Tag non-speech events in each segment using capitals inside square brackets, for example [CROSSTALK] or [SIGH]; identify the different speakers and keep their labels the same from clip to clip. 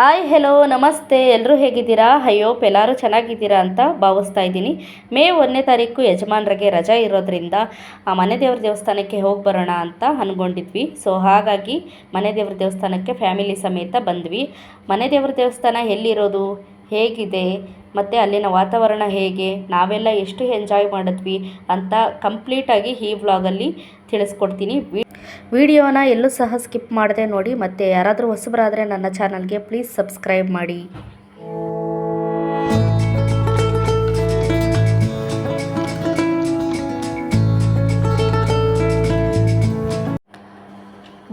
Speaker 1: Hi hello ನಮಸ್ತೆ. ಎಲ್ಲರೂ ಹೇಗಿದ್ದೀರಾ? ಅಯ್ಯೋಪ್ ಎಲ್ಲರೂ ಚೆನ್ನಾಗಿದ್ದೀರಾ ಅಂತ ಭಾವಿಸ್ತಾ ಇದ್ದೀನಿ. ಮೇ ಒಂದನೇ ತಾರೀಕು ಯಜಮಾನ್ರಿಗೆ ರಜಾ ಇರೋದ್ರಿಂದ ಆ ಮನೆ ದೇವ್ರ ದೇವಸ್ಥಾನಕ್ಕೆ ಹೋಗಿ ಬರೋಣ ಅಂತ ಅಂದ್ಕೊಂಡಿದ್ವಿ ಸೊ ಹಾಗಾಗಿ ಮನೆ ದೇವ್ರ ದೇವಸ್ಥಾನಕ್ಕೆ ಫ್ಯಾಮಿಲಿ ಸಮೇತ ಬಂದ್ವಿ. ಮನೆ ದೇವ್ರ ದೇವಸ್ಥಾನ ಎಲ್ಲಿರೋದು? ಹೇಗಿದೆ? ಮತ್ತು ಅಲ್ಲಿನ ವಾತಾವರಣ ಹೇಗೆ? ನಾವೆಲ್ಲ ಎಷ್ಟು ಎಂಜಾಯ್ ಮಾಡಿದ್ವಿ ಅಂತ ಕಂಪ್ಲೀಟಾಗಿ ಈ ವ್ಲಾಗಲ್ಲಿ ತಿಳಿಸ್ಕೊಡ್ತೀನಿ. ವಿಡಿಯೋನ ಎಲ್ಲೂ ಸಹ ಸ್ಕಿಪ್ ಮಾಡದೆ ನೋಡಿ, ಮತ್ತು ಯಾರಾದರೂ ಹೊಸಬರಾದರೆ ನನ್ನ ಚಾನಲ್ಗೆ ಪ್ಲೀಸ್ ಸಬ್ಸ್ಕ್ರೈಬ್ ಮಾಡಿ.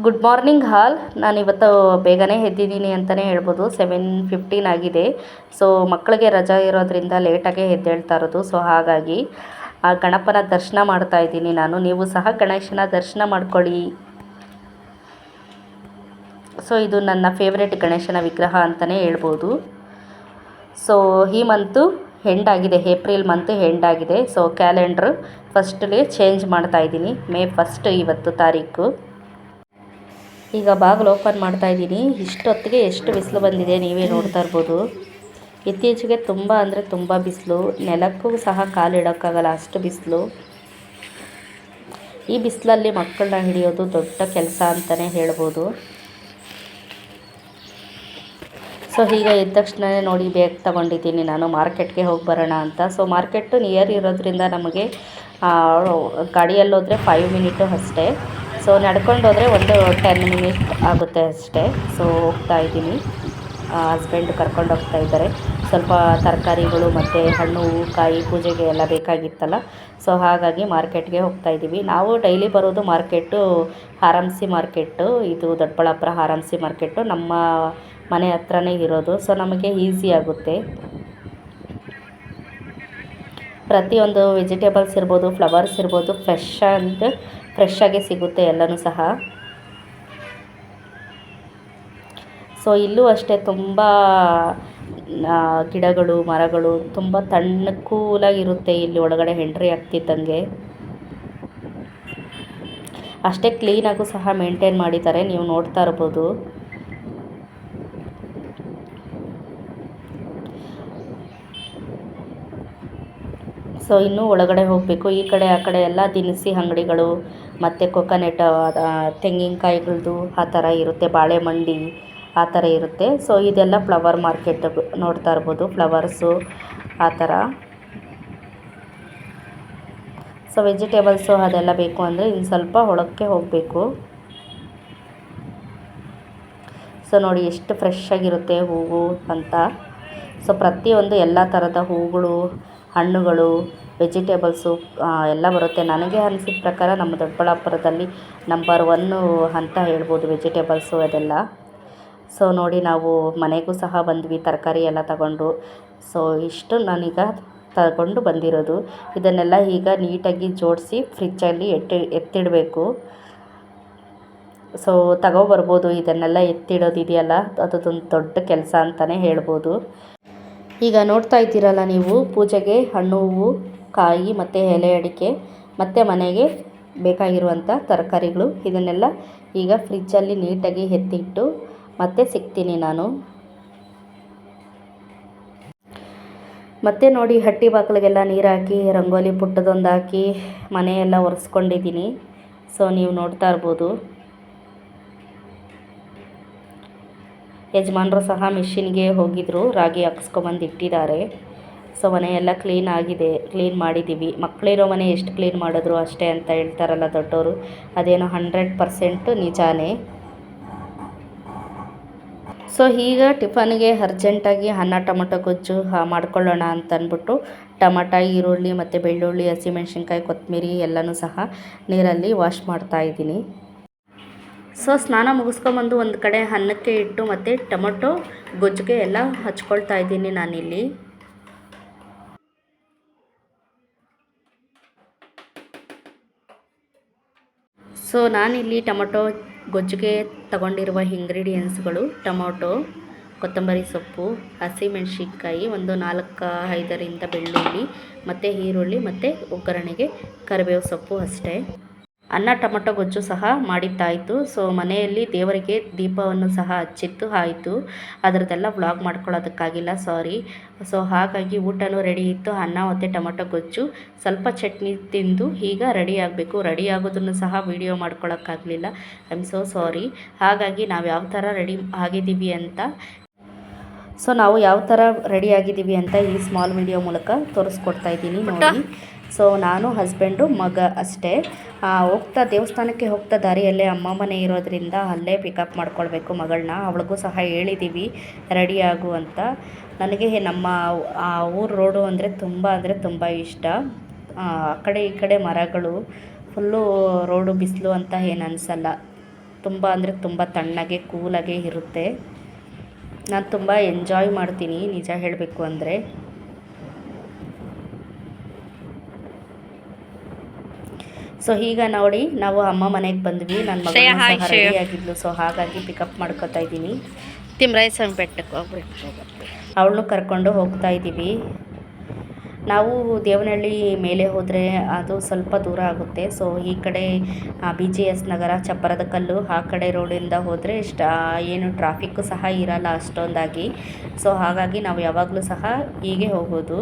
Speaker 1: ಗುಡ್ ಮಾರ್ನಿಂಗ್ ಹಾಲ್ ನಾನು ಇವತ್ತು ಬೇಗನೆ ಎದ್ದಿದ್ದೀನಿ ಅಂತಲೇ ಹೇಳ್ಬೋದು. ಸೆವೆನ್ ಫಿಫ್ಟೀನ್ ಆಗಿದೆ. ಸೊ ಮಕ್ಕಳಿಗೆ ರಜಾ ಇರೋದ್ರಿಂದ ಲೇಟಾಗೆ ಎದ್ದೇಳ್ತಾ ಇರೋದು. ಸೊ ಹಾಗಾಗಿ ಆ ಗಣಪನ ದರ್ಶನ ಮಾಡ್ತಾ ಇದ್ದೀನಿ ನಾನು. ನೀವು ಸಹ ಗಣೇಶನ ದರ್ಶನ ಮಾಡ್ಕೊಳ್ಳಿ. ಸೊ ಇದು ನನ್ನ ಫೇವ್ರೆಟ್ ಗಣೇಶನ ವಿಗ್ರಹ ಅಂತಲೇ ಹೇಳ್ಬೋದು. ಸೊ ಈ ಮಂತು ಹೆಂಡಾಗಿದೆ ಏಪ್ರಿಲ್ ಮಂತು ಹೆಂಡಾಗಿದೆ ಸೊ ಕ್ಯಾಲೆಂಡ್ರ್ ಫಸ್ಟಲ್ಲಿ ಚೇಂಜ್ ಮಾಡ್ತಾ ಇದ್ದೀನಿ. ಮೇ ಫಸ್ಟ್ ಇವತ್ತು ತಾರೀಕು. ಈಗ ಬಾಗಿಲು ಓಪನ್ ಮಾಡ್ತಾ ಇದ್ದೀನಿ. ಇಷ್ಟೊತ್ತಿಗೆ ಎಷ್ಟು ಬಿಸಿಲು ಬಂದಿದೆ ನೀವೇ ನೋಡ್ತಾ ಇರ್ಬೋದು. ಇತ್ತೀಚೆಗೆ ತುಂಬ ಅಂದರೆ ತುಂಬ ಬಿಸಿಲು. ನೆಲಕ್ಕೂ ಸಹ ಕಾಲಿಡೋಕ್ಕಾಗಲ್ಲ ಅಷ್ಟು ಬಿಸಿಲು. ಈ ಬಿಸಿಲಲ್ಲಿ ಮಕ್ಕಳನ್ನ ಹಿಡಿಯೋದು ದೊಡ್ಡ ಕೆಲಸ ಅಂತಲೇ ಹೇಳ್ಬೋದು. ಸೊ ಈಗ ಇದ್ದ ತಕ್ಷಣವೇ ನೋಡಿ ಬೇಗ ತಗೊಂಡಿದ್ದೀನಿ. ನಾನು ಮಾರ್ಕೆಟ್ಗೆ ಹೋಗಿ ಬರೋಣ ಅಂತ. ಸೊ ಮಾರ್ಕೆಟು ನಿಯರ್ ಇರೋದ್ರಿಂದ ನಮಗೆ ಗಾಡಿಯಲ್ಲೋದ್ರೆ ಫೈವ್ ಮಿನಿಟು ಅಷ್ಟೇ. ಸೊ ನಡ್ಕೊಂಡು ಹೋದರೆ ಒಂದು ಟೆನ್ ಮಿನಿಟ್ ಆಗುತ್ತೆ ಅಷ್ಟೇ. ಸೊ ಹೋಗ್ತಾ ಇದ್ದೀನಿ. ಹಸ್ಬೆಂಡ್ ಕರ್ಕೊಂಡು ಹೋಗ್ತಾ ಇದ್ದಾರೆ. ಸ್ವಲ್ಪ ತರಕಾರಿಗಳು ಮತ್ತು ಹಣ್ಣು, ಕಾಯಿ ಪೂಜೆಗೆ ಎಲ್ಲ ಬೇಕಾಗಿತ್ತಲ್ಲ. ಸೊ ಹಾಗಾಗಿ ಮಾರ್ಕೆಟ್ಗೆ ಹೋಗ್ತಾ ಇದ್ದೀವಿ. ನಾವು ಡೈಲಿ ಬರೋದು ಮಾರ್ಕೆಟು ಹಾರಂಸಿ ಮಾರ್ಕೆಟು. ಇದು ದೊಡ್ಡಬಳ್ಳಾಪುರ ಹಾರಂಸಿ ಮಾರ್ಕೆಟು. ನಮ್ಮ ಮನೆ ಹತ್ರನೇ ಇರೋದು. ಸೊ ನಮಗೆ ಈಸಿ ಆಗುತ್ತೆ. ಪ್ರತಿಯೊಂದು ವೆಜಿಟೇಬಲ್ಸ್ ಇರ್ಬೋದು ಫ್ಲವರ್ಸ್ ಇರ್ಬೋದು ಫ್ರೆಶ್ ಅಂತ ಫ್ರೆಶ್ ಆಗಿ ಸಿಗುತ್ತೆ ಎಲ್ಲನೂ ಸಹ. ಸೊ ಇಲ್ಲೂ ಅಷ್ಟೇ ತುಂಬ ಗಿಡಗಳು, ಮರಗಳು ತುಂಬ ತಣ್ಣ ಕೂಲಾಗಿರುತ್ತೆ. ಇಲ್ಲಿ ಒಳಗಡೆ ಎಂಟ್ರಿ ಆಗ್ತಿದ್ದಂಗೆ ಅಷ್ಟೇ ಕ್ಲೀನಾಗೂ ಸಹ ಮೇಂಟೈನ್ ಮಾಡಿದ್ದಾರೆ. ನೀವು ನೋಡ್ತಾ ಇರ್ಬೋದು. ಸೊ ಇನ್ನೂ ಒಳಗಡೆ ಹೋಗಬೇಕು. ಈ ಕಡೆ, ಆ ಕಡೆ ಎಲ್ಲ ದಿನಸಿ ಅಂಗಡಿಗಳು ಮತ್ತು ಕೊಕೊನೆಟ್ ತೆಂಗಿನಕಾಯಿಗಳದ್ದು ಆ ಥರ ಇರುತ್ತೆ ಬಾಳೆ ಮಂಡಿ ಆ ಥರ ಇರುತ್ತೆ. ಸೊ ಇದೆಲ್ಲ ಫ್ಲವರ್ ಮಾರ್ಕೆಟ್ ನೋಡ್ತಾ ಇರ್ಬೋದು ಫ್ಲವರ್ಸು ಆ ಥರ. ಸೊ ವೆಜಿಟೇಬಲ್ಸು ಅದೆಲ್ಲ ಬೇಕು ಅಂದರೆ ಇನ್ನು ಸ್ವಲ್ಪ ಒಳಕ್ಕೆ ಹೋಗಬೇಕು. ಸೊ ನೋಡಿ ಎಷ್ಟು ಫ್ರೆಶ್ ಆಗಿರುತ್ತೆ ಹೂವು ಅಂತ. ಸೊ ಪ್ರತಿಯೊಂದು ಎಲ್ಲ ಥರದ ಹೂಗಳು ಹಣ್ಣುಗಳು ವೆಜಿಟೇಬಲ್ಸು ಎಲ್ಲ ಬರುತ್ತೆ. ನನಗೆ ಅನಿಸಿದ ಪ್ರಕಾರ ನಮ್ಮ ದೊಡ್ಡಬಳ್ಳಾಪುರದಲ್ಲಿ ನಂಬರ್ ಒನ್ನು ಅಂತ ಹೇಳ್ಬೋದು ವೆಜಿಟೇಬಲ್ಸು ಅದೆಲ್ಲ. ಸೊ, ನೋಡಿ ನಾವು ಮನೆಗೂ ಸಹ ಬಂದ್ವಿ, ತರಕಾರಿ ಎಲ್ಲ ತಗೊಂಡು. ಸೊ, ಇಷ್ಟು ನಾನೀಗ ತಗೊಂಡು ಬಂದಿರೋದು. ಇದನ್ನೆಲ್ಲ ಈಗ ನೀಟಾಗಿ ಜೋಡಿಸಿ ಫ್ರಿಜ್ಜಲ್ಲಿ ಎತ್ತಿ, ಎತ್ತಿಡಬೇಕು. ಸೊ, ತಗೋಬರ್ಬೋದು, ಇದನ್ನೆಲ್ಲ ಎತ್ತಿಡೋದು ಇದೆಯಲ್ಲ ಅದೊಂದು ದೊಡ್ಡ ಕೆಲಸ ಅಂತಲೇ ಹೇಳ್ಬೋದು. ಈಗ ನೋಡ್ತಾ ಇದ್ದೀರಲ್ಲ ನೀವು, ಪೂಜೆಗೆ ಹಣ್ಣು, ಹೂವು. ಕಾಯಿ ಮತ್ತು ಎಲೆ ಅಡಿಕೆ ಮತ್ತು ಮನೆಗೆ ಬೇಕಾಗಿರುವಂಥ ತರಕಾರಿಗಳು. ಇದನ್ನೆಲ್ಲ ಈಗ ಫ್ರಿಜ್ಜಲ್ಲಿ ನೀಟಾಗಿ ಎತ್ತಿಟ್ಟು ಮತ್ತೆ ಸಿಗ್ತೀನಿ ನಾನು. ಮತ್ತೆ ನೋಡಿ ಹಟ್ಟಿ ಬಾಕ್ಲಿಗೆಲ್ಲ ನೀರು ಹಾಕಿ ರಂಗೋಲಿ ಪುಟ್ಟದೊಂದು ಹಾಕಿ ಮನೆಯೆಲ್ಲ ಒರೆಸ್ಕೊಂಡಿದ್ದೀನಿ. ಸೊ ನೀವು ನೋಡ್ತಾ ಇರ್ಬೋದು. ಯಜಮಾನರು ಸಹ ಮಿಷಿನ್ಗೆ ಹೋಗಿದ್ರು, ರಾಗಿ ಹಾಕ್ಸ್ಕೊಂಬಂದು ಇಟ್ಟಿದ್ದಾರೆ. ಸೊ ಮನೆಯೆಲ್ಲ ಕ್ಲೀನ್ ಆಗಿದೆ, ಕ್ಲೀನ್ ಮಾಡಿದ್ದೀವಿ. ಮಕ್ಕಳಿರೋ ಮನೆ ಎಷ್ಟು ಕ್ಲೀನ್ ಮಾಡಿದ್ರು ಅಷ್ಟೇ ಅಂತ ಹೇಳ್ತಾರಲ್ಲ ದೊಡ್ಡವರು ಅದೇನೋ ಹಂಡ್ರೆಡ್ ಪರ್ಸೆಂಟು ನಿಜಾನೇ. ಸೊ ಈಗ ಟಿಫನ್ಗೆ ಅರ್ಜೆಂಟಾಗಿ ಅನ್ನ, ಟೊಮೊಟೊ, ಗೊಜ್ಜು ಮಾಡ್ಕೊಳ್ಳೋಣ ಅಂತ ಅಂದ್ಬಿಟ್ಟು ಟೊಮಟ, ಈರುಳ್ಳಿ ಮತ್ತು ಬೆಳ್ಳುಳ್ಳಿ ಹಸಿಮೆಣ್ಸಿನ್ಕಾಯಿ ಕೊತ್ತಂಬರಿ ಎಲ್ಲನೂ ಸಹ ನೀರಲ್ಲಿ ವಾಶ್ ಮಾಡ್ತಾ ಇದ್ದೀನಿ. ಸೊ ಸ್ನಾನ ಮುಗಿಸ್ಕೊಂಬಂದು ಒಂದು ಕಡೆ ಅನ್ನಕ್ಕೆ ಇಟ್ಟು ಮತ್ತು ಟೊಮೊಟೊ, ಗೊಜ್ಜಿಗೆ ಎಲ್ಲ ಹಚ್ಕೊಳ್ತಾ ಇದ್ದೀನಿ ನಾನಿಲ್ಲಿ. ಸೊ ನಾನಿಲ್ಲಿ ಟೊಮೊಟೊ ಗೊಜ್ಜಿಗೆ ತಗೊಂಡಿರುವ ಇಂಗ್ರೀಡಿಯೆಂಟ್ಸ್ಗಳು ಟೊಮೊಟೊ, ಕೊತ್ತಂಬರಿ ಸೊಪ್ಪು ಹಸಿಮೆಣಸಿನ್ಕಾಯಿ ಒಂದು ನಾಲ್ಕು ಐದರಿಂದ ಬೆಳ್ಳುಳ್ಳಿ, ಮತ್ತು ಈರುಳ್ಳಿ, ಮತ್ತು ಒಗ್ಗರಣೆಗೆ ಕರಿಬೇವು ಸೊಪ್ಪು ಅಷ್ಟೇ. ಅನ್ನ ಟೊಮೊಟೊ ಗೊಜ್ಜು ಸಹ ಮಾಡಿದ್ದಾಯಿತು. ಸೊ, ಮನೆಯಲ್ಲಿ ದೇವರಿಗೆ ದೀಪವನ್ನು ಸಹ ಹಚ್ಚಿತ್ತು, ಆಯಿತು. ಅದರದ್ದೆಲ್ಲ ವ್ಲಾಗ್ ಮಾಡ್ಕೊಳ್ಳೋದಕ್ಕಾಗಿಲ್ಲ, ಸಾರಿ. ಸೊ, ಹಾಗಾಗಿ ಊಟನೂ ರೆಡಿ ಇತ್ತು, ಅನ್ನ ಮತ್ತು ಟೊಮೊಟೊ ಗೊಜ್ಜು. ಸ್ವಲ್ಪ ಚಟ್ನಿ ತಿಂದು ಈಗ ರೆಡಿ ಆಗಬೇಕು. ರೆಡಿ ಆಗೋದನ್ನು ಸಹ ವೀಡಿಯೋ ಮಾಡ್ಕೊಳ್ಳೋಕ್ಕಾಗಲಿಲ್ಲ. ಐ ಆಮ್ ಸೋ ಸಾರಿ ಹಾಗಾಗಿ ನಾವು ಯಾವ ಥರ ರೆಡಿ ಆಗಿದ್ದೀವಿ ಅಂತ ಸೊ ನಾವು ಯಾವ ಥರ ರೆಡಿ ಆಗಿದ್ದೀವಿ ಅಂತ ಈ ಸ್ಮಾಲ್ ವಿಡಿಯೋ ಮೂಲಕ ತೋರಿಸ್ಕೊಡ್ತಾ ಇದ್ದೀನಿ ನೋಡಿ. ಸೊ ನಾನು ಹಸ್ಬೆಂಡು ಮಗ ಅಷ್ಟೇ. ಹೋಗ್ತಾ ದೇವಸ್ಥಾನಕ್ಕೆ ಹೋಗ್ತಾ ದಾರಿಯಲ್ಲೇ ಅಮ್ಮ ಮನೆ ಇರೋದ್ರಿಂದ ಅಲ್ಲೇ ಪಿಕಪ್ ಮಾಡ್ಕೊಳ್ಬೇಕು ಮಗಳನ್ನ. ಅವಳಿಗೂ ಸಹ ಹೇಳಿದ್ದೀವಿ ರೆಡಿ ಆಗು ಅಂತ. ನನಗೆ ನಮ್ಮ ಆ ಊರು ರೋಡು ಅಂದರೆ ತುಂಬ ಅಂದರೆ ತುಂಬ ಇಷ್ಟ. ಆ ಕಡೆ ಈ ಕಡೆ ಮರಗಳು ಫುಲ್ಲು ರೋಡು ಬಿಸಿಲು ಅಂತ ಏನು ಅನಿಸಲ್ಲ. ತುಂಬ ಅಂದರೆ ತುಂಬ ತಣ್ಣಗೆ ಕೂಲಾಗೆ ಇರುತ್ತೆ. ನಾನು ತುಂಬ ಎಂಜಾಯ್ ಮಾಡ್ತೀನಿ ನಿಜ ಹೇಳಬೇಕು ಅಂದರೆ. ಸೊ ಈಗ ನೋಡಿ ನಾವು ಅಮ್ಮ ಮನೆಗೆ ಬಂದ್ವಿ. ನನ್ನ ಮಗ ಆಗಿದ್ಲು ಸೊ ಹಾಗಾಗಿ ಪಿಕಪ್ ಮಾಡ್ಕೋತಾ ಇದ್ದೀನಿ.
Speaker 2: ತಿಮ್ರಾಯ ಸ್ವಾಮಿ ಬೆಟ್ಟಕ್ಕೆ ಹೋಗ್ಬೇಕು
Speaker 1: ಅವಳನ್ನು ಕರ್ಕೊಂಡು ಹೋಗ್ತಾ ಇದ್ದೀವಿ. ನಾವು ದೇವನಹಳ್ಳಿ ಮೇಲೆ ಹೋದರೆ ಅದು ಸ್ವಲ್ಪ ದೂರ ಆಗುತ್ತೆ. ಸೊ ಈ ಕಡೆ ಬಿ ಜಿ ಎಸ್ ನಗರ, ಚಪ್ಪರದ ಕಲ್ಲು, ಆ ಕಡೆ ರೋಡಿಂದ ಹೋದರೆ ಇಷ್ಟ ಏನು ಟ್ರಾಫಿಕ್ಕು ಸಹ ಇರಲ್ಲ ಅಷ್ಟೊಂದಾಗಿ. ಸೊ ಹಾಗಾಗಿ ನಾವು ಯಾವಾಗಲೂ ಸಹ ಹೀಗೆ ಹೋಗೋದು.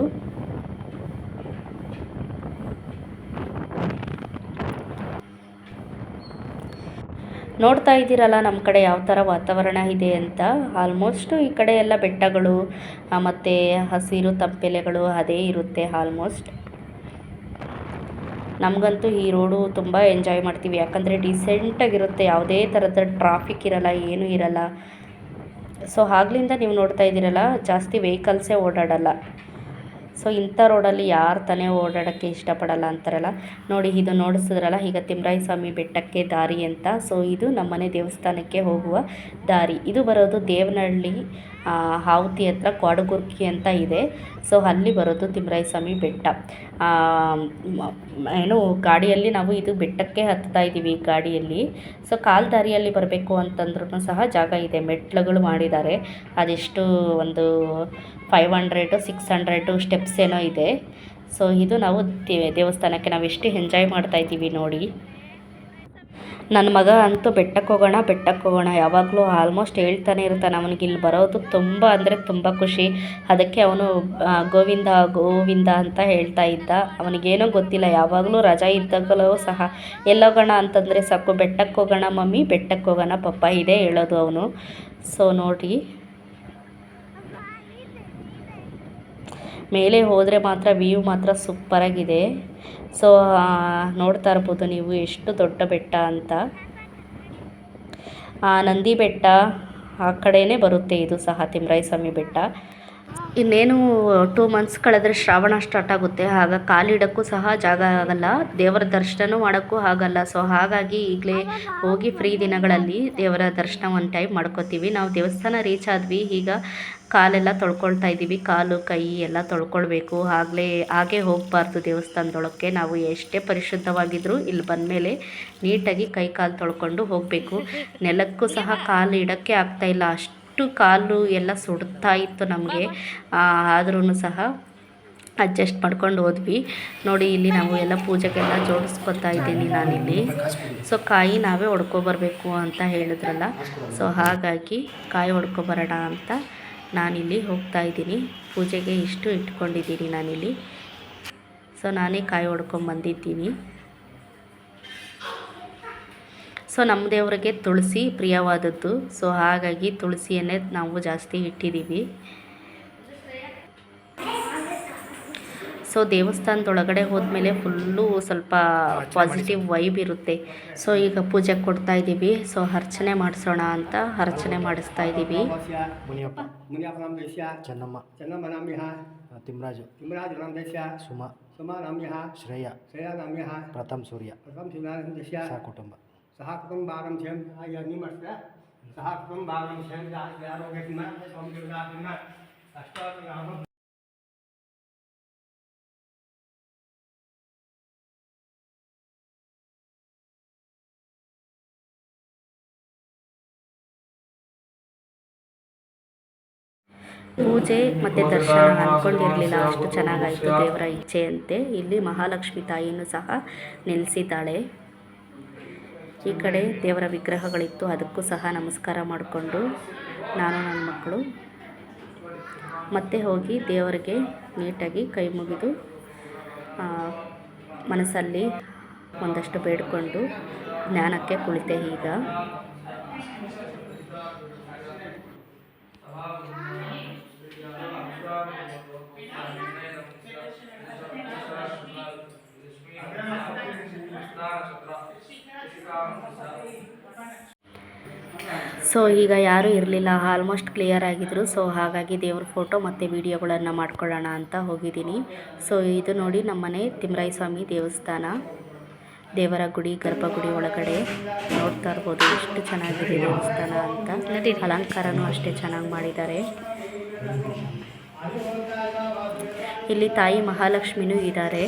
Speaker 1: ನೋಡ್ತಾ ಇದ್ದೀರಲ್ಲ, ನಮ್ಮ ಕಡೆ ಯಾವ ಥರ ವಾತಾವರಣ ಇದೆ ಅಂತ. ಆಲ್ಮೋಸ್ಟು ಈ ಕಡೆ ಎಲ್ಲ ಬೆಟ್ಟಗಳು ಮತ್ತು ಹಸಿರು ತಂಪೆಲೆಗಳು ಅದೇ ಇರುತ್ತೆ ಆಲ್ಮೋಸ್ಟ್ ನಮಗಂತೂ ಈ ರೋಡು ತುಂಬ ಎಂಜಾಯ್ ಮಾಡ್ತೀವಿ. ಯಾಕಂದರೆ ಡಿಸೆಂಟಾಗಿರುತ್ತೆ ಯಾವುದೇ ಥರದ ಟ್ರಾಫಿಕ್ ಇರಲ್ಲ, ಏನೂ ಇರಲ್ಲ. ಸೊ ಆಗ್ಲಿಂದ ನೀವು ನೋಡ್ತಾ ಇದ್ದೀರಲ್ಲ, ಜಾಸ್ತಿ ವೆಹಿಕಲ್ಸೇ ಓಡಾಡಲ್ಲ. ಸೊ ಇಂಥ ರೋಡಲ್ಲಿ ಯಾರು ತಾನೇ ಓಡಾಡೋಕ್ಕೆ ಇಷ್ಟಪಡಲ್ಲ ಅಂತಾರಲ್ಲ, ನೋಡಿ ಇದು ನೋಡಿಸಿದ್ರಲ್ಲ, ಈಗ ತಿಮ್ರಾಯ ಸ್ವಾಮಿ ಬೆಟ್ಟಕ್ಕೆ ದಾರಿ ಅಂತ. ಸೊ ಇದು ನಮ್ಮನೆ ದೇವಸ್ಥಾನಕ್ಕೆ ಹೋಗುವ ದಾರಿ. ಇದು ಬರೋದು ದೇವನಹಳ್ಳಿ ಹಾವತಿ ಹತ್ರ ಕ್ವಾಡಗುರ್ಕಿ ಅಂತ ಇದೆ. ಸೊ ಅಲ್ಲಿ ಬರೋದು ತಿಮ್ರಾಯ ಸ್ವಾಮಿ ಬೆಟ್ಟ. ಏನು, ಗಾಡಿಯಲ್ಲಿ ನಾವು ಇದು ಬೆಟ್ಟಕ್ಕೆ ಹತ್ತಾ ಇದ್ದೀವಿ ಗಾಡಿಯಲ್ಲಿ. ಸೊ ಕಾಲ್ ದಾರಿಯಲ್ಲಿ ಬರಬೇಕು ಅಂತಂದ್ರೂ ಸಹ ಜಾಗ ಇದೆ. ಮೆಟ್ಲುಗಳು ಮಾಡಿದ್ದಾರೆ. ಅದೆಷ್ಟು ಒಂದು five hundred six hundred steps ಏನೋ ಇದೆ. ಸೊ ಇದು ನಾವು ದೇವಸ್ಥಾನಕ್ಕೆ ನಾವು ಎಷ್ಟು ಎಂಜಾಯ್ ಮಾಡ್ತಾ ಇದ್ದೀವಿ ನೋಡಿ. ನನ್ನ ಮಗ ಅಂತೂ ಬೆಟ್ಟಕ್ಕೆ ಹೋಗೋಣ ಬೆಟ್ಟಕ್ಕೆ ಹೋಗೋಣ. ಯಾವಾಗಲೂ ಆಲ್ಮೋಸ್ಟ್ ಹೇಳ್ತಾನೆ ಇರ್ತಾನೆ ಅವನಿಗೆ. ಇಲ್ಲಿ ಬರೋದು ತುಂಬ ಅಂದರೆ ತುಂಬ ಖುಷಿ. ಅದಕ್ಕೆ ಅವನು ಗೋವಿಂದ ಗೋವಿಂದ ಅಂತ ಹೇಳ್ತಾ ಇದ್ದ. ಅವನಿಗೇನೋ ಗೊತ್ತಿಲ್ಲ. ಯಾವಾಗಲೂ ರಜಾ ಇದ್ದಾಗಲೂ ಸಹ ಎಲ್ಲೋಗೋಣ ಅಂತಂದರೆ ಸಾಕು. ಬೆಟ್ಟಕ್ಕೆ ಹೋಗೋಣ ಮಮ್ಮಿ, ಬೆಟ್ಟಕ್ಕೆ ಹೋಗೋಣ ಪಪ್ಪ, ಇದೇ ಹೇಳೋದು ಅವನು. ಸೊ ನೋಡಿ. ಮೇಲೆ ಹೋದರೆ ಮಾತ್ರ ವ್ಯೂ ಮಾತ್ರ ಸೂಪರಾಗಿದೆ ಸೊ ನೋಡ್ತಾ ಇರ್ಬೋದು ನೀವು ಎಷ್ಟು ದೊಡ್ಡ ಬೆಟ್ಟ ಅಂತ. ನಂದಿ ಬೆಟ್ಟ ಆ ಕಡೆಯೇ ಬರುತ್ತೆ ಇದು ಸಹ ತಿಮ್ರಾಯ ಸ್ವಾಮಿ ಬೆಟ್ಟ. ಇನ್ನೇನು ಟೂ ಮಂತ್ಸ್ ಕಳೆದ್ರೆ ಶ್ರಾವಣ ಸ್ಟಾರ್ಟ್ ಆಗುತ್ತೆ. ಆಗ ಕಾಲಿಡಕ್ಕೂ ಸಹ ಜಾಗ ಆಗಲ್ಲ. ದೇವರ ದರ್ಶನವೂ ಮಾಡೋಕ್ಕೂ ಆಗಲ್ಲ. ಸೊ ಹಾಗಾಗಿ ಈಗಲೇ ಹೋಗಿ ಫ್ರೀ ದಿನಗಳಲ್ಲಿ ದೇವರ ದರ್ಶನ ಒಂದು ಟೈಮ್ ಮಾಡ್ಕೋತೀವಿ. ನಾವು ದೇವಸ್ಥಾನ ರೀಚ್ ಆದ್ವಿ. ಈಗ ಕಾಲೆಲ್ಲ ತೊಳ್ಕೊಳ್ತಾ ಇದ್ದೀವಿ. ಕಾಲು, ಕೈ ಎಲ್ಲ ತೊಳ್ಕೊಳ್ಬೇಕು. ಆಗಲೇ ಹಾಗೆ ಹೋಗಬಾರ್ದು ದೇವಸ್ಥಾನದೊಳಕ್ಕೆ. ನಾವು ಎಷ್ಟೇ ಪರಿಶುದ್ಧವಾಗಿದ್ದರೂ ಇಲ್ಲಿ ಬಂದಮೇಲೆ ನೀಟಾಗಿ ಕೈ ಕಾಲು ತೊಳ್ಕೊಂಡು ಹೋಗಬೇಕು. ನೆಲಕ್ಕೂ ಸಹ ಕಾಲು ಇಡೋಕ್ಕೆ ಆಗ್ತಾಯಿಲ್ಲ ಇಲ್ಲ. ಅಷ್ಟು ಕಾಲು ಎಲ್ಲ ಸುಡ್ತಾ ಇತ್ತು ನಮಗೆ. ಆದ್ರೂ ಸಹ ಅಡ್ಜಸ್ಟ್ ಮಾಡ್ಕೊಂಡು ಹೋದ್ವಿ. ನೋಡಿ, ಇಲ್ಲಿ ನಾವು ಎಲ್ಲ ಪೂಜೆಗೆಲ್ಲ ಜೋಡಿಸ್ಕೊತಾ ಇದ್ದೀನಿ ನಾನಿಲ್ಲಿ. ಸೊ ಕಾಯಿ ನಾವೇ ಹೊಡ್ಕೊಬರ್ಬೇಕು ಅಂತ ಹೇಳಿದ್ರಲ್ಲ. ಸೊ ಹಾಗಾಗಿ ಕಾಯಿ ಹೊಡ್ಕೊಬರೋಣ ಅಂತ ನಾನಿಲ್ಲಿ ಹೋಗ್ತಾ ಇದ್ದೀನಿ. ಪೂಜೆಗೆ ಇಷ್ಟು ಇಟ್ಕೊಂಡಿದ್ದೀನಿ ನಾನಿಲ್ಲಿ. ಸೊ ನಾನೇ ಕಾಯಿ ಹೊಡ್ಕೊಂಬಂದಿದ್ದೀನಿ. ಸೊ ನಮ್ಮ ದೇವರಿಗೆ ತುಳಸಿ ಪ್ರಿಯವಾದದ್ದು. ಸೊ ಹಾಗಾಗಿ ತುಳಸಿಯನ್ನೇ ನಾವು ಜಾಸ್ತಿ ಇಟ್ಟಿದ್ದೀವಿ. ಸೊ ದೇವಸ್ಥಾನದೊಳಗಡೆ ಹೋದ್ಮೇಲೆ ಫುಲ್ಲು ಸ್ವಲ್ಪ ಪಾಸಿಟಿವ್ ವೈಬ್ ಇರುತ್ತೆ. ಸೊ ಈಗ ಪೂಜೆ ಕೊಡ್ತಾ ಇದ್ದೀವಿ. ಸೊ ಅರ್ಚನೆ ಮಾಡಿಸೋಣ ಅಂತ ಅರ್ಚನೆ ಮಾಡಿಸ್ತಾ ಇದ್ದೀವಿ.
Speaker 3: ಚೆನ್ನಮ್ಮ. ತಿಮ್ರಾಜು. ಸುಮ.
Speaker 4: ಸುಮ ನಾಮ್ಯಃ
Speaker 3: ಶ್ರೇಯ.
Speaker 4: ಶ್ರೇಯ ನಾಮ್ಯಃ
Speaker 3: ಪ್ರಥಮ್ ಸೂರ್ಯ.
Speaker 4: ಪ್ರಥಮ ಸೂರ್ಯ ದೇಶ
Speaker 3: ಸಹ ಕುಟುಂಬ
Speaker 4: ಕುಟುಂಬಾಗಂ ಕ್ಷೇಮ ಅಯ್ಯ ಮಾಡ್ತ ಸಹ ಸಿಂಹ ಅಷ್ಟಾಗ
Speaker 1: ಪೂಜೆ ಮತ್ತೆ ದರ್ಶನ ಅಂದ್ಕೊಂಡಿರಲಿಲ್ಲ ಅಷ್ಟು ಚೆನ್ನಾಗಾಯ್ತು ದೇವರ ಇಚ್ಛೆಯಂತೆ. ಇಲ್ಲಿ ಮಹಾಲಕ್ಷ್ಮಿ ತಾಯಿನೂ ಸಹ ನೆಲೆಸಿದ್ದಾಳೆ. ಈ ಕಡೆ ದೇವರ ವಿಗ್ರಹಗಳಿತ್ತು, ಅದಕ್ಕೂ ಸಹ ನಮಸ್ಕಾರ ಮಾಡಿಕೊಂಡು ನಾನು ನನ್ನ ಮಕ್ಕಳು. ಮತ್ತೆ ಹೋಗಿ ದೇವರಿಗೆ ನೀಟಾಗಿ ಕೈ ಮುಗಿದು ಮನಸ್ಸಲ್ಲಿ ಒಂದಷ್ಟು ಬೇಡಿಕೊಂಡು ಜ್ಞಾನಕ್ಕೆ ಕುಳಿತೆ ಈಗ. ಸೊ ಈಗ ಯಾರೂ ಇರಲಿಲ್ಲ ಆಲ್ಮೋಸ್ಟ್ ಕ್ಲಿಯರ್ ಆಗಿದ್ರು. ಸೊ ಹಾಗಾಗಿ ದೇವ್ರ ಫೋಟೋ ಮತ್ತು ವೀಡಿಯೋಗಳನ್ನು ಮಾಡ್ಕೊಳ್ಳೋಣ ಅಂತ ಹೋಗಿದ್ದೀನಿ. ಸೊ ಇದು ನೋಡಿ ನಮ್ಮನೆ ತಿಮ್ಮರಾಯ ಸ್ವಾಮಿ ದೇವಸ್ಥಾನ. ದೇವರ ಗುಡಿ, ಗರ್ಭಗುಡಿ ಒಳಗಡೆ ನೋಡ್ತಾ ಇರ್ಬೋದು ಎಷ್ಟು ಚೆನ್ನಾಗಿದೆ ದೇವಸ್ಥಾನ ಅಂತ. ಅಲಂಕಾರನೂ ಅಷ್ಟೇ ಚೆನ್ನಾಗಿ ಮಾಡಿದ್ದಾರೆ. ಇಲ್ಲಿ ತಾಯಿ ಮಹಾಲಕ್ಷ್ಮಿನೂ ಇದ್ದಾರೆ.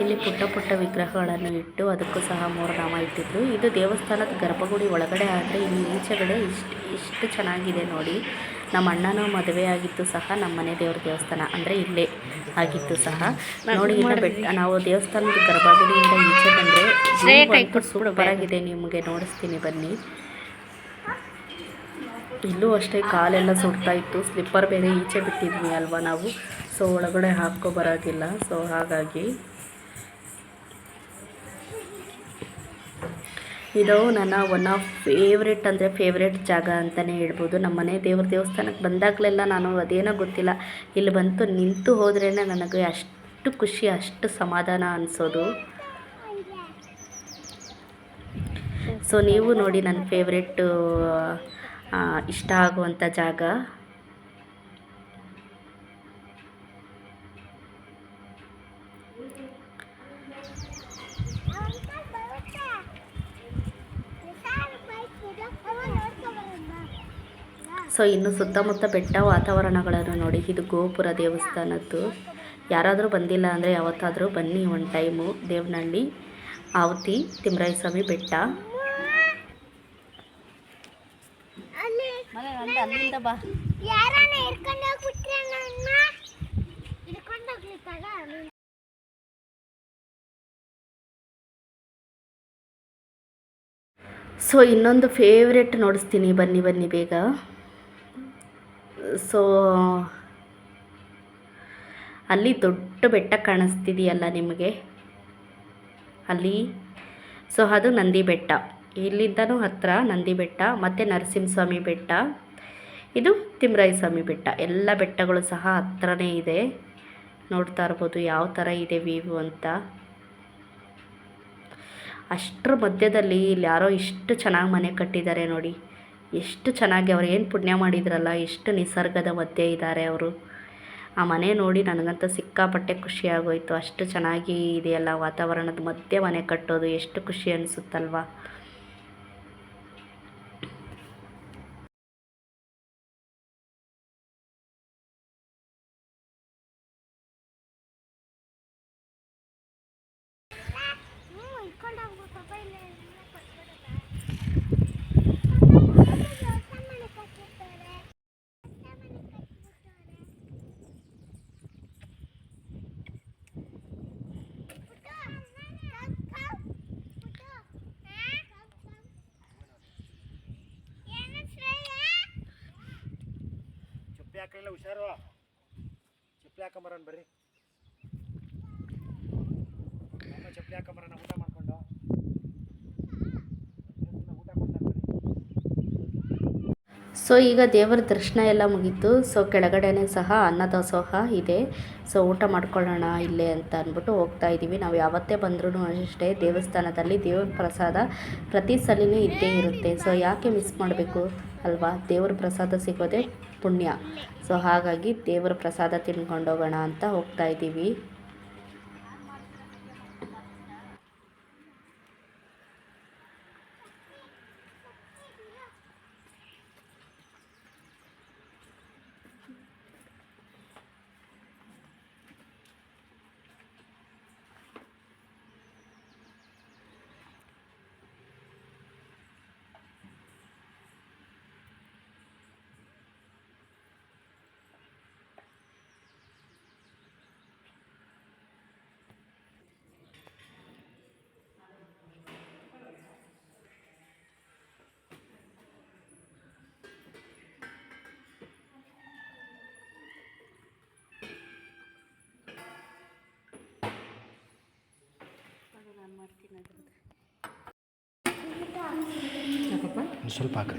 Speaker 1: ಇಲ್ಲಿ ಪುಟ್ಟ ಪುಟ್ಟ ವಿಗ್ರಹಗಳನ್ನು ಇಟ್ಟು ಅದಕ್ಕೂ ಸಹ ಮೂರು ನಾಮ ಇಟ್ಟಿದ್ರು. ಇದು ದೇವಸ್ಥಾನದ ಗರ್ಭಗುಡಿ ಒಳಗಡೆ ಆದರೆ ಇಲ್ಲಿ ಈಚೆಗಡೆ ಇಷ್ಟು ಇಷ್ಟು ಚೆನ್ನಾಗಿದೆ ನೋಡಿ. ನಮ್ಮ ಅಣ್ಣನೂ ಮದುವೆ ಆಗಿತ್ತು ಸಹ ನಮ್ಮ ಮನೆ ದೇವ್ರ ದೇವಸ್ಥಾನ ಅಂದರೆ ಇಲ್ಲೇ ಆಗಿತ್ತು ಸಹ. ನೋಡಿ ಇನ್ನು ಬೆಟ್ಟ ನಾವು ದೇವಸ್ಥಾನದ ಗರ್ಭಗುಡಿಯಿಂದ ಈಚೆ ಬಂದರೆ ಸೂಪರ್ ಆಗಿದೆ ನಿಮಗೆ ನೋಡಿಸ್ತೀನಿ ಬನ್ನಿ. ಇಲ್ಲೂ ಅಷ್ಟೇ ಕಾಲೆಲ್ಲ ಸುಡ್ತಾ ಇತ್ತು. ಸ್ಲಿಪ್ಪರ್ ಬೇರೆ ಈಚೆ ಬಿಟ್ಟಿದ್ವಿ ಅಲ್ವಾ ನಾವು? ಸೊ ಒಳಗಡೆ ಹಾಕೋ ಬರೋದಿಲ್ಲ. ಸೊ ಹಾಗಾಗಿ ಇದು ನನ್ನ ಒನ್ ಆಫ್ ಫೇವ್ರೆಟ್ ಅಂದರೆ ಫೇವ್ರೆಟ್ ಜಾಗ ಅಂತಲೇ ಹೇಳ್ಬೋದು. ನಮ್ಮ ಮನೆ ದೇವ್ರ ದೇವಸ್ಥಾನಕ್ಕೆ ಬಂದಾಗಲೆಲ್ಲ ನಾನು ಅದೇನೋ ಗೊತ್ತಿಲ್ಲ. ಇಲ್ಲಿ ಬಂತು, ನಿಂತು ಹೋದ್ರೇ ನನಗೆ ಅಷ್ಟು ಖುಷಿ, ಅಷ್ಟು ಸಮಾಧಾನ ಅನಿಸೋದು. ಸೊ ನೀವು ನೋಡಿ ನನ್ನ ಫೇವ್ರೆಟ್ಟು ಇಷ್ಟ ಆಗುವಂಥ ಜಾಗ. ಸೊ ಇನ್ನು ಸುತ್ತಮುತ್ತ ಬೆಟ್ಟ ವಾತಾವರಣಗಳನ್ನು ನೋಡಿ ಇದು ಗೋಪುರ ದೇವಸ್ಥಾನದ್ದು. ಯಾರಾದರೂ ಬಂದಿಲ್ಲ ಅಂದರೆ ಯಾವತ್ತಾದರೂ ಬನ್ನಿ ಒನ್ ಟೈಮು. ದೇವನಹಳ್ಳಿ ಆವತಿ ತಿಮ್ರಾಯಸ್ವಾಮಿ ಬೆಟ್ಟ. ಸೊ ಇನ್ನೊಂದು ಫೇವ್ರೆಟ್ ನೋಡಿಸ್ತೀನಿ. ಬನ್ನಿ ಬನ್ನಿ ಬೇಗ. ಸೊ ಅಲ್ಲಿ ದೊಡ್ಡ ಬೆಟ್ಟ ಕಾಣಿಸ್ತಿದೆಯಲ್ಲ ನಿಮಗೆ? ಅಲ್ಲಿ? ಸೊ ಅದು ನಂದಿ ಬೆಟ್ಟ. ಇಲ್ಲಿಂದನೂ ಹತ್ತಿರ ನಂದಿ ಬೆಟ್ಟ, ಮತ್ತು ನರಸಿಂಹಸ್ವಾಮಿ ಬೆಟ್ಟ, ಇದು ತಿಮ್ರಾಯಸ್ವಾಮಿ ಬೆಟ್ಟ. ಎಲ್ಲ ಬೆಟ್ಟಗಳು ಸಹ ಹತ್ರನೇ ಇದೆ. ನೋಡ್ತಾ ಇರ್ಬೋದು ಯಾವ ಥರ ಇದೆ ವ್ಯೂ ಅಂತ. ಅಷ್ಟರ ಮಧ್ಯದಲ್ಲಿ ಇಲ್ಲಿ ಯಾರೋ ಇಷ್ಟು ಚೆನ್ನಾಗಿ ಮನೆ ಕಟ್ಟಿದ್ದಾರೆ ನೋಡಿ. ಎಷ್ಟು ಚೆನ್ನಾಗಿ ಅವ್ರು ಏನು ಪುಣ್ಯ ಮಾಡಿದ್ರಲ್ಲ, ಎಷ್ಟು ನಿಸರ್ಗದ ಮಧ್ಯೆ ಇದ್ದಾರೆ ಅವರು. ಆ ಮನೆ ನೋಡಿ ನನಗಂತೂ ಸಿಕ್ಕಾಪಟ್ಟೆ ಖುಷಿಯಾಗೋಯಿತು ಅಷ್ಟು ಚೆನ್ನಾಗಿ ಇದೆಯಲ್ಲ ವಾತಾವರಣದ ಮಧ್ಯೆ ಮನೆ ಕಟ್ಟೋದು, ಎಷ್ಟು ಖುಷಿ ಅನಿಸುತ್ತಲ್ವಾ. ಸೊ ಈಗ ದೇವರ ದರ್ಶನ ಎಲ್ಲ ಮುಗೀತು. ಸೊ ಕೆಳಗಡೆನೇ ಸಹ ಅನ್ನದಾಸೋಹ ಇದೆ. ಸೊ ಊಟ ಮಾಡ್ಕೊಳ್ಳೋಣ ಇಲ್ಲೇ ಅಂತ ಅಂದ್ಬಿಟ್ಟು ಹೋಗ್ತಾ ಇದ್ದೀವಿ. ನಾವು ಯಾವತ್ತೇ ಬಂದ್ರೂ ಅಷ್ಟೇ ದೇವಸ್ಥಾನದಲ್ಲಿ ದೇವ್ರ ಪ್ರಸಾದ ಪ್ರತಿ ಸಲಿನೂ ಇದ್ದೇ ಇರುತ್ತೆ. ಸೊ ಯಾಕೆ ಮಿಸ್ ಮಾಡಬೇಕು ಅಲ್ವಾ? ದೇವ್ರ ಪ್ರಸಾದ ಸಿಗೋದೇ ಪುಣ್ಯ. ಸೊ ಹಾಗಾಗಿ ದೇವರ ಪ್ರಸಾದ ತಿನ್ಕೊಂಡು ಹೋಗೋಣ ಅಂತ ಹೋಗ್ತಾ ಇದ್ದೀವಿ.
Speaker 2: ಮಾಡ್ತೀನಿ ಅದ್ರದ್ದು
Speaker 3: ಸ್ವಲ್ಪ ಹಾಕಿ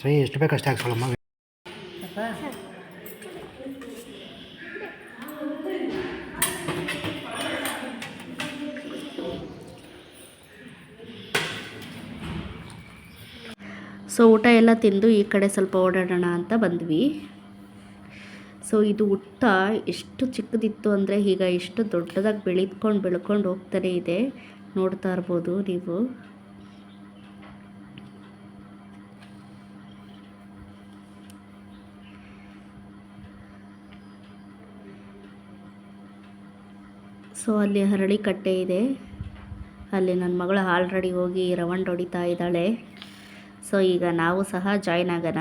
Speaker 3: ಸರಿ ಎಷ್ಟು ಬೇಕು ಅಷ್ಟೇ ಹಾಕ್ಸೋಳಮ್ಮ
Speaker 1: ಸೊ ಊಟ ಎಲ್ಲ ತಿಂದು ಈ ಕಡೆ ಸ್ವಲ್ಪ ಓಡಾಡೋಣ ಅಂತ ಬಂದ್ವಿ. ಸೊ ಇದು ಹುಟ್ಟ ಎಷ್ಟು ಚಿಕ್ಕದಿತ್ತು ಅಂದರೆ ಈಗ ಎಷ್ಟು ದೊಡ್ಡದಾಗಿ ಬೆಳೆದ್ಕೊಂಡು ಬೆಳ್ಕೊಂಡು ಹೋಗ್ತಾನೆ ಇದೆ. ನೋಡ್ತಾ ಇರ್ಬೋದು ನೀವು. ಸೊ ಅಲ್ಲಿ ಹರಳಿ ಕಟ್ಟೆ ಇದೆ. ಅಲ್ಲಿ ನನ್ನ ಮಗಳು ಆಲ್ರೆಡಿ ಹೋಗಿ ರವಂಡ್ ಹೊಡಿತಾ ಇದ್ದಾಳೆ. ಸೊ ಈಗ ನಾವು ಸಹ ಜಾಯ್ನ್ ಆಗೋಣ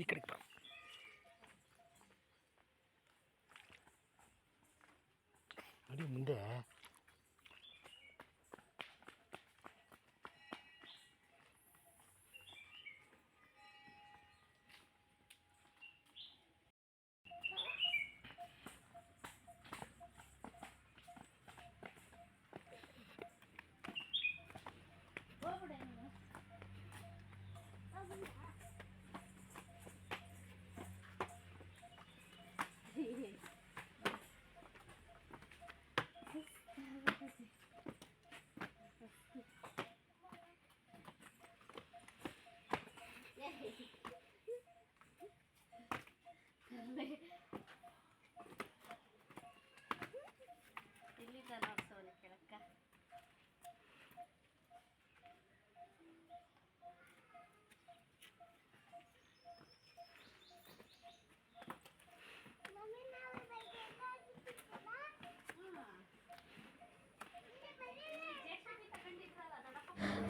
Speaker 3: ಈ ಕಡೆಗೆ ಬಾ ನೋಡಿ ಮುಂದೆ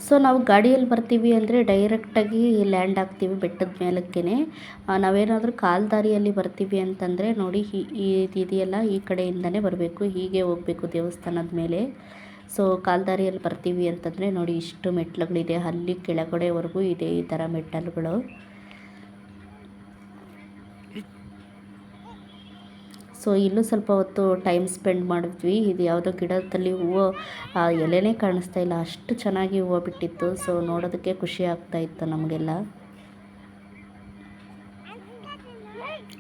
Speaker 1: ಸೊ ನಾವು ಗಾಡಿಯಲ್ಲಿ ಬರ್ತೀವಿ ಅಂದರೆ ಡೈರೆಕ್ಟಾಗಿ ಲ್ಯಾಂಡ್ ಆಗ್ತೀವಿ ಬೆಟ್ಟದ ಮೇಲಕ್ಕೇ ನಾವೇನಾದರೂ ಕಾಲು ದಾರಿಯಲ್ಲಿ ಬರ್ತೀವಿ ಅಂತಂದರೆ ನೋಡಿ ಈ ಇದೆಯಲ್ಲ ಈ ಕಡೆಯಿಂದನೇ ಬರಬೇಕು, ಹೀಗೆ ಹೋಗಬೇಕು ದೇವಸ್ಥಾನದ ಮೇಲೆ. ಸೊ ಕಾಲ್ದಾರಿಯಲ್ಲಿ ಬರ್ತೀವಿ ಅಂತಂದರೆ ನೋಡಿ ಇಷ್ಟು ಮೆಟ್ಲುಗಳಿದೆ, ಅಲ್ಲಿ ಕೆಳಗಡೆವರೆಗೂ ಇದೆ ಈ ಥರ ಮೆಟ್ಟಲುಗಳು. ಸೊ ಇಲ್ಲೂ ಸ್ವಲ್ಪ ಹೊತ್ತು ಟೈಮ್ ಸ್ಪೆಂಡ್ ಮಾಡಿದ್ವಿ. ಇದು ಯಾವುದೋ ಗಿಡದಲ್ಲಿ ಹೂವು ಎಲೆನೇ ಕಾಣಿಸ್ತಾ ಇಲ್ಲ. ಅಷ್ಟು ಚೆನ್ನಾಗಿ ಹೂವು ಬಿಟ್ಟಿತ್ತು. ಸೊ ನೋಡೋದಕ್ಕೆ ಖುಷಿ ಆಗ್ತಾ ಇತ್ತು ನಮಗೆಲ್ಲ.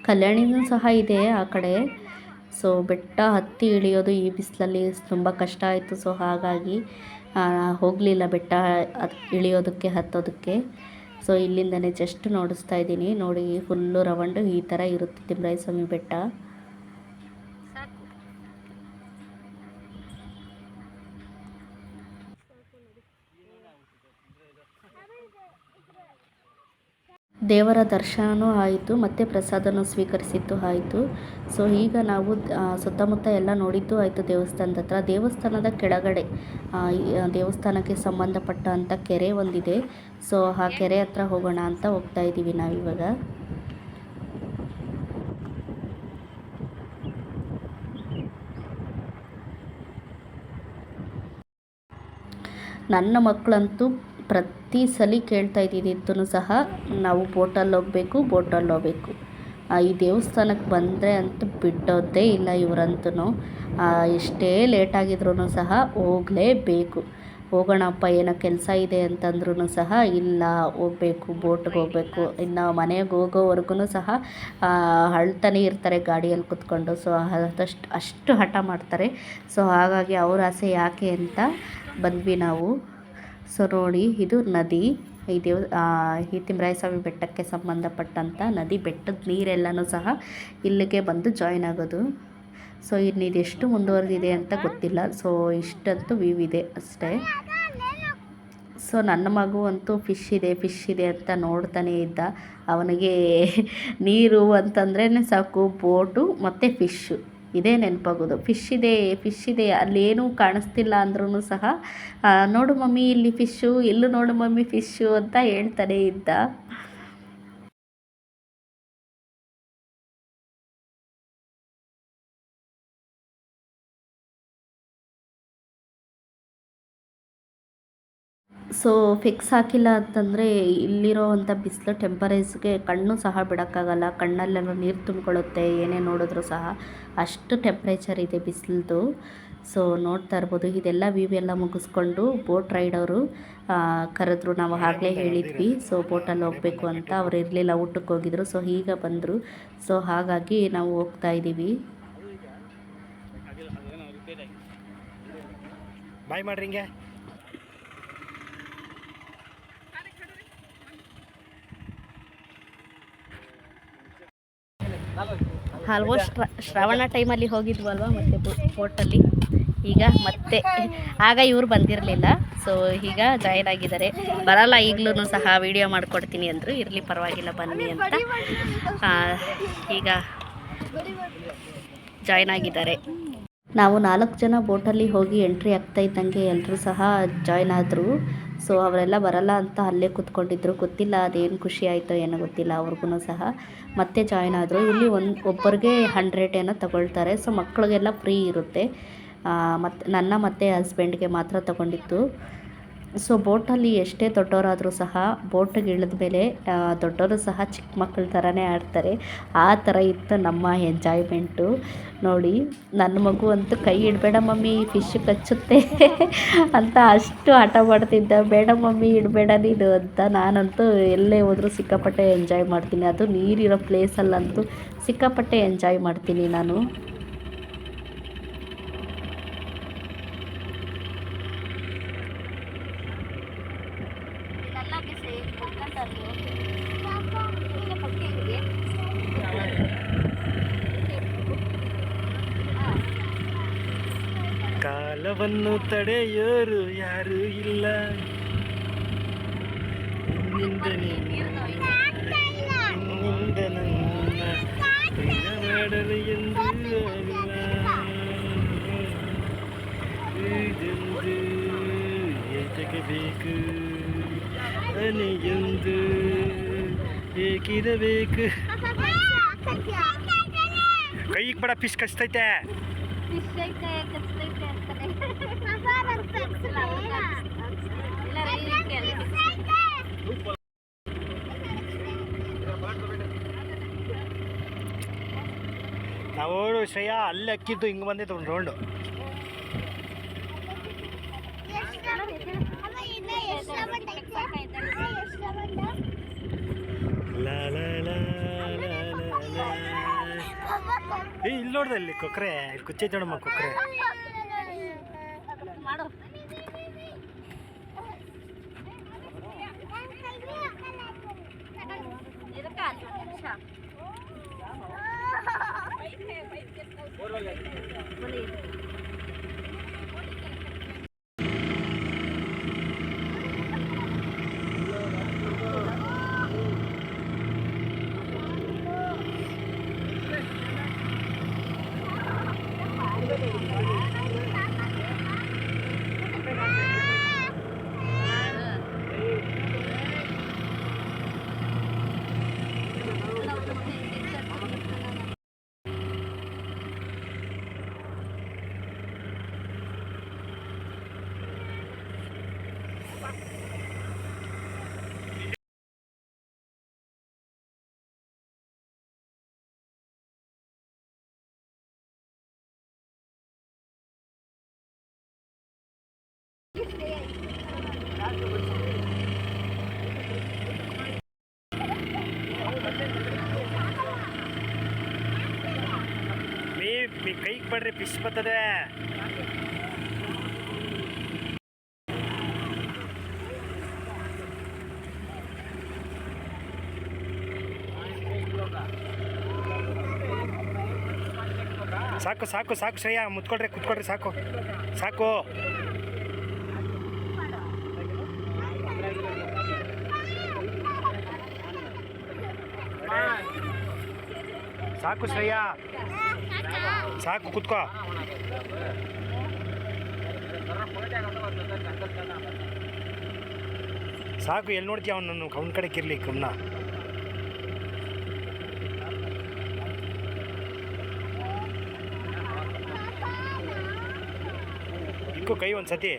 Speaker 1: ಕಲ್ಯಾಣಿನೂ ಸಹ ಇದೆ ಆ ಕಡೆ. ಸೊ ಬೆಟ್ಟ ಹತ್ತಿ ಇಳಿಯೋದು ಈ ಬಿಸಿಲಲ್ಲಿ ತುಂಬ ಕಷ್ಟ ಆಯಿತು. ಸೊ ಹಾಗಾಗಿ ಹೋಗಲಿಲ್ಲ ಬೆಟ್ಟ ಇಳಿಯೋದಕ್ಕೆ, ಹತ್ತೋದಕ್ಕೆ. ಸೊ ಇಲ್ಲಿಂದನೇ ಜಸ್ಟ್ ನೋಡಿಸ್ತಾ ಇದ್ದೀನಿ. ನೋಡಿ, ಫುಲ್ಲು ರವಂಡು ಈ ಥರ ಇರುತ್ತೆ ತಿಮ್ಮರಾಯ ಸ್ವಾಮಿ ಬೆಟ್ಟ. ದೇವರ ದರ್ಶನವೂ ಆಯಿತು, ಮತ್ತು ಪ್ರಸಾದನೂ ಸ್ವೀಕರಿಸಿದ್ದು ಆಯಿತು. ಸೊ, ಈಗ ನಾವು ಸುತ್ತಮುತ್ತ ಎಲ್ಲ ನೋಡಿದ್ದು ಆಯಿತು ದೇವಸ್ಥಾನದ ಹತ್ರ. ದೇವಸ್ಥಾನದ ಕೆಳಗಡೆ ದೇವಸ್ಥಾನಕ್ಕೆ ಸಂಬಂಧಪಟ್ಟಂಥ ಕೆರೆ ಒಂದಿದೆ. ಸೊ, ಆ ಕೆರೆ ಹತ್ರ ಹೋಗೋಣ ಅಂತ ಹೋಗ್ತಾ ಇದ್ದೀವಿ ನಾವಿವಾಗ ನನ್ನ ಮಕ್ಕಳಂತೂ ಪ್ರತಿ ಸಲ ಕೇಳ್ತಾ ಇದ್ದಿದ್ದು ಸಹ ನಾವು ಬೋಟಲ್ಲಿ ಹೋಗಬೇಕು, ಬೋಟಲ್ಲಿ ಹೋಗ್ಬೇಕು. ಈ ದೇವಸ್ಥಾನಕ್ಕೆ ಬಂದರೆ ಅಂತ ಬಿಟ್ಟೋದೇ ಇಲ್ಲ ಇವರಂತೂ ಎಷ್ಟೇ ಲೇಟ್ ಆಗಿದ್ರೂ ಸಹ ಹೋಗಲೇಬೇಕು. ಹೋಗೋಣಪ್ಪ, ಏನೋ ಕೆಲಸ ಇದೆ ಅಂತಂದ್ರೂ ಸಹ ಇಲ್ಲ, ಹೋಗ್ಬೇಕು, ಬೋಟ್ಗೆ ಹೋಗ್ಬೇಕು. ಇನ್ನು ಮನೆಗೆ ಹೋಗೋವರೆಗೂ ಸಹ ಅಳ್ತಾನೆ ಇರ್ತಾರೆ ಗಾಡಿಯಲ್ಲಿ ಕುತ್ಕೊಂಡು. ಸೊ ಅದಷ್ಟು ಅಷ್ಟು ಹಠ ಮಾಡ್ತಾರೆ. ಸೊ, ಹಾಗಾಗಿ ಅವ್ರ ಆಸೆ ಯಾಕೆ ಅಂತ ಬಂದ್ವಿ ನಾವು. ಸೊ ಇದು ನದಿ. ಈ ದೇವ ಈ ತಿಮ್ಮರಾಯ ಸ್ವಾಮಿ ಬೆಟ್ಟಕ್ಕೆ ಸಂಬಂಧಪಟ್ಟಂಥ ನದಿ. ಬೆಟ್ಟದ ನೀರೆಲ್ಲನೂ ಸಹ ಇಲ್ಲಿಗೆ ಬಂದು ಜಾಯ್ನ್ ಆಗೋದು. ಸೊ ಇನ್ನು ಇದೆಷ್ಟು ಮುಂದುವರೆದಿದೆ ಅಂತ ಗೊತ್ತಿಲ್ಲ. ಸೊ ಇಷ್ಟಂತೂ ವ್ಯೂ ಇದೆ ಅಷ್ಟೇ. ಸೊ ನನ್ನ ಮಗು ಅಂತೂ ಫಿಶ್ ಇದೆ ಫಿಶ್ ಇದೆ ಅಂತ ನೋಡ್ತಾನೆ ಇದ್ದ. ಅವನಿಗೆ [LAUGHS] ನೀರು ಅಂತಂದ್ರೇ ಸಾಕು ಬೋಟು ಮತ್ತು ಫಿಶ್ಶು ಇದೇ ನೆನಪಾಗೋದು. ಫಿಶ್ ಇದೆ ಫಿಶ್ ಇದೆ. ಅಲ್ಲೇನೂ ಕಾಣಿಸ್ತಿಲ್ಲ ಅಂದ್ರೂ ಸಹ ನೋಡು ಮಮ್ಮಿ, ಇಲ್ಲಿ ಫಿಶ್ಶು ಇಲ್ಲೂ ನೋಡು ಮಮ್ಮಿ ಫಿಶ್ಶು ಅಂತ ಹೇಳ್ತಾನೆ ಇದ್ದ. ಸೊ ಫಿಕ್ಸ್ ಹಾಕಿಲ್ಲ ಅಂತಂದರೆ ಇಲ್ಲಿರೋವಂಥ ಬಿಸಿಲು ಟೆಂಪರೇಚರ್ಗೆ ಕಣ್ಣು ಸಹ ಬಿಡೋಕ್ಕಾಗಲ್ಲ. ಕಣ್ಣಲ್ಲೆಲ್ಲ ನೀರು ತುಂಬಿಕೊಳ್ಳುತ್ತೆ ಏನೇ ನೋಡಿದ್ರೂ ಸಹ ಅಷ್ಟು ಟೆಂಪ್ರೇಚರ್ ಇದೆ ಬಿಸಿಲ್ದು. ಸೊ ನೋಡ್ತಾ ಇರ್ಬೋದು. ಇದೆಲ್ಲ ವ್ಯೂ ಎಲ್ಲ ಮುಗಿಸ್ಕೊಂಡು ಬೋಟ್ ರೈಡ್ ಅವರು ಕರೆದ್ರು. ನಾವು ಆಗಲೇ ಹೇಳಿದ್ವಿ. ಸೊ ಬೋಟಲ್ಲಿ ಹೋಗಬೇಕು ಅಂತ. ಅವ್ರು ಇರಲಿಲ್ಲ ಊಟಕ್ಕೆ ಹೋಗಿದ್ರು. ಸೊ ಈಗ ಬಂದರು. ಸೊ ಹಾಗಾಗಿ ನಾವು ಹೋಗ್ತಾ ಇದ್ದೀವಿ.
Speaker 3: ಬಾಯ್ ಮಾಡ್ರಿ ಹಿಂಗೆ
Speaker 1: ಆಲ್ಮೋಸ್ಟ್ ಶ್ರವಣ ಟೈಮಲ್ಲಿ ಹೋಗಿದ್ವಲ್ವ ಮತ್ತೆ ಫೋರ್ಟಲ್ಲಿ ಈಗ ಮತ್ತೆ, ಆಗ ಇವ್ರು ಬಂದಿರಲಿಲ್ಲ. ಸೊ ಈಗ ಜಾಯಿನ್ ಆಗಿದ್ದಾರೆ. ಬರಲ್ಲ ಈಗಲೂ ಸಹ ವಿಡಿಯೋ ಮಾಡಿಕೊಡ್ತೀನಿ ಅಂದರು. ಇರಲಿ ಪರವಾಗಿಲ್ಲ, ಬನ್ನಿ ಅಂತ. ಈಗ ಜಾಯ್ನ್ ಆಗಿದ್ದಾರೆ. ನಾವು ನಾಲ್ಕು ಜನ ಬೋಟಲ್ಲಿ ಹೋಗಿ ಎಂಟ್ರಿ ಆಗ್ತಾ ಇದ್ದಂಗೆ ಎಲ್ಲರೂ ಸಹ ಜಾಯ್ನ್ ಆದರು. ಸೊ ಅವರೆಲ್ಲ ಬರಲ್ಲ ಅಂತ ಅಲ್ಲೇ ಕೂತ್ಕೊಂಡಿದ್ರು. ಗೊತ್ತಿಲ್ಲ ಅದೇನು ಖುಷಿ ಆಯಿತೋ ಏನೋ ಗೊತ್ತಿಲ್ಲ ಅವ್ರಿಗೂ ಸಹ. ಮತ್ತೆ ಜಾಯ್ನ್ ಆದರು. ಇಲ್ಲಿ ಒಂದು ಒಬ್ಬರಿಗೆ ಹಂಡ್ರೆಡ್ ಏನೋ ತಗೊಳ್ತಾರೆ. ಸೊ ಮಕ್ಕಳಿಗೆಲ್ಲ ಫ್ರೀ ಇರುತ್ತೆ. ಮತ್ತು ನನ್ನ ಮತ್ತು ಹಸ್ಬೆಂಡ್ಗೆ ಮಾತ್ರ ತಗೊಂಡಿತ್ತು ಸೊ ಬೋಟಲ್ಲಿ ಎಷ್ಟೇ ದೊಡ್ಡವರಾದರೂ ಸಹ ಬೋಟಿಗೆ ಇಳಿದ ಮೇಲೆ ದೊಡ್ಡವರು ಸಹ ಚಿಕ್ಕ ಮಕ್ಕಳ ಥರನೇ ಆಡ್ತಾರೆ. ಆ ಥರ ಇತ್ತು ನಮ್ಮ ಎಂಜಾಯ್ಮೆಂಟು ನೋಡಿ, ನನ್ನ ಮಗು ಅಂತೂ ಕೈ ಇಡಬೇಡ ಮಮ್ಮಿ ಫಿಶ್ ಕಚ್ಚುತ್ತೆ [LAUGHS] ಅಂತ ಅಷ್ಟು ಆಟ ಮಾಡ್ತಿದ್ದ. ಬೇಡ ಮಮ್ಮಿ, ಇಡಬೇಡ ನೀನು ಅಂತ ನಾನಂತೂ ಎಲ್ಲೇ ಹೋದರೂ ಸಿಕ್ಕಾಪಟ್ಟೆ ಎಂಜಾಯ್ ಮಾಡ್ತೀನಿ. ಅದು ನೀರಿರೋ ಪ್ಲೇಸಲ್ಲಂತೂ ಸಿಕ್ಕಾಪಟ್ಟೆ ಎಂಜಾಯ್ ಮಾಡ್ತೀನಿ ನಾನು.
Speaker 3: ಕಾಲವನ್ನು ತಡೆಯೋರು ಯಾರು ಇಲ್ಲ. ನಿನ್ನಿಂದ ನನ್ನ ಮಾಡಲು ಎಂದು. ಇದೊಂದು ಏತಕ್ಕೆ ಬೇಕು? ಅನೆಯೊಂದು ಏಕಿರಬೇಕು? ಕೈಗೆ ಬಡ ಪಿಸ್ ಕಚ್ತೈತೆ. ನಾವು ಶ್ರೇಯಾ ಅಲ್ಲಿ ಅಕ್ಕಿದ್ದು ಹಿಂಗೆ ಬಂದಿತ್ತು ಒಂದು ರೌಂಡು ಲಾ ಲಾ ಲಾ ಲಾ ಏ ಇಲ್ಲಿ ನೋಡ್ದೆ ಇಲ್ಲಿ ಕೊಕ್ರೆ ಇಲ್ಲಿ ಕುಚ್ಚೈತೆ ನೋಡಮ್ಮ ಕೊಕ್ರೆ. ಮೀ ಕೈಗೆ ಬಡ್ರಿ ಫಿಶ್ ಬರ್ತದೆ. ಸಾಕು ಸಾಕು ಸಾಕು ಶ್ರೇಯ ಮುತ್ಕೊಳ್ರಿ ಕುತ್ಕೊಳ್ರಿ ಸಾಕು. ಸಾಕು. ಸಾಕು ಶ್ರೇಯ. ಸಾಕು, ಕುತ್ಕೋ. ಸಾಕು, ಎಲ್ಲಿ ನೋಡ್ತೀಯ ಅವನು? ಅವನ ಕಡೆ ಕಿರ್ಲಿ ಕಮ್ನ ಇಕ್ಕು ಕೈ ಒಂದು ಸತಿ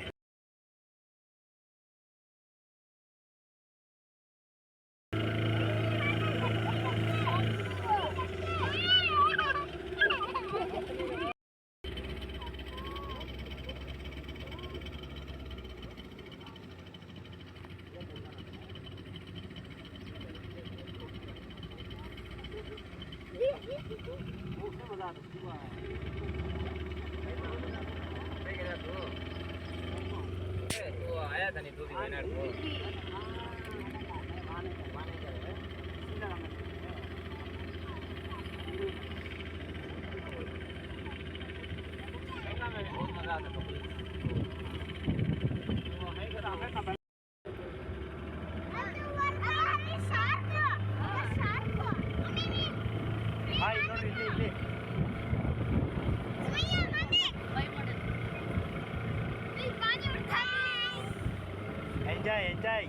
Speaker 3: Yeah. ಎಂಜಾಯ್ ಎಂಜಾಯ್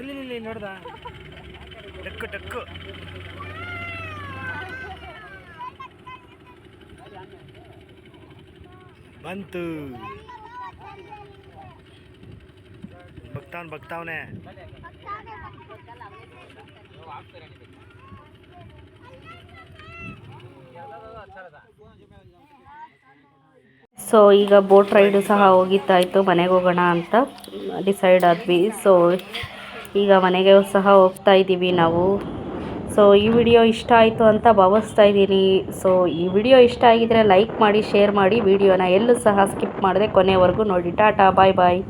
Speaker 3: ಇಲ್ಲಿ ಇಲ್ಲಿ ನೋಡ್ದ? ಡಕ್ಕು ಡಕ್ಕು ಬಂತು. ಬಗ್ತಾವನ್ ಬಗ್ತಾವನೆ
Speaker 1: ಸೊ ಈಗ ಬೋಟ್ ರೈಡು ಸಹ ಹೋಗಿತ್ತಾಯಿತು ಮನೆಗೆ ಹೋಗೋಣ ಅಂತ ಡಿಸೈಡ್ ಆದ್ವಿ. ಸೊ ಈಗ ಮನೆಗೆ ಸಹ ಹೋಗ್ತಾ ಇದ್ದೀವಿ ನಾವು. ಸೊ ಈ ವಿಡಿಯೋ ಇಷ್ಟ ಆಯಿತು ಅಂತ ಭಾವಿಸ್ತಾ ಇದ್ದೀನಿ. ಸೊ ಈ ವಿಡಿಯೋ ಇಷ್ಟ ಆಗಿದ್ರೆ ಲೈಕ್ ಮಾಡಿ ಶೇರ್ ಮಾಡಿ. ವಿಡಿಯೋನ ಎಲ್ಲೂ ಸಹ ಸ್ಕಿಪ್ ಮಾಡದೆ ಕೊನೆವರೆಗೂ ನೋಡಿ. ಟಾಟಾ ಬಾಯ್ ಬಾಯ್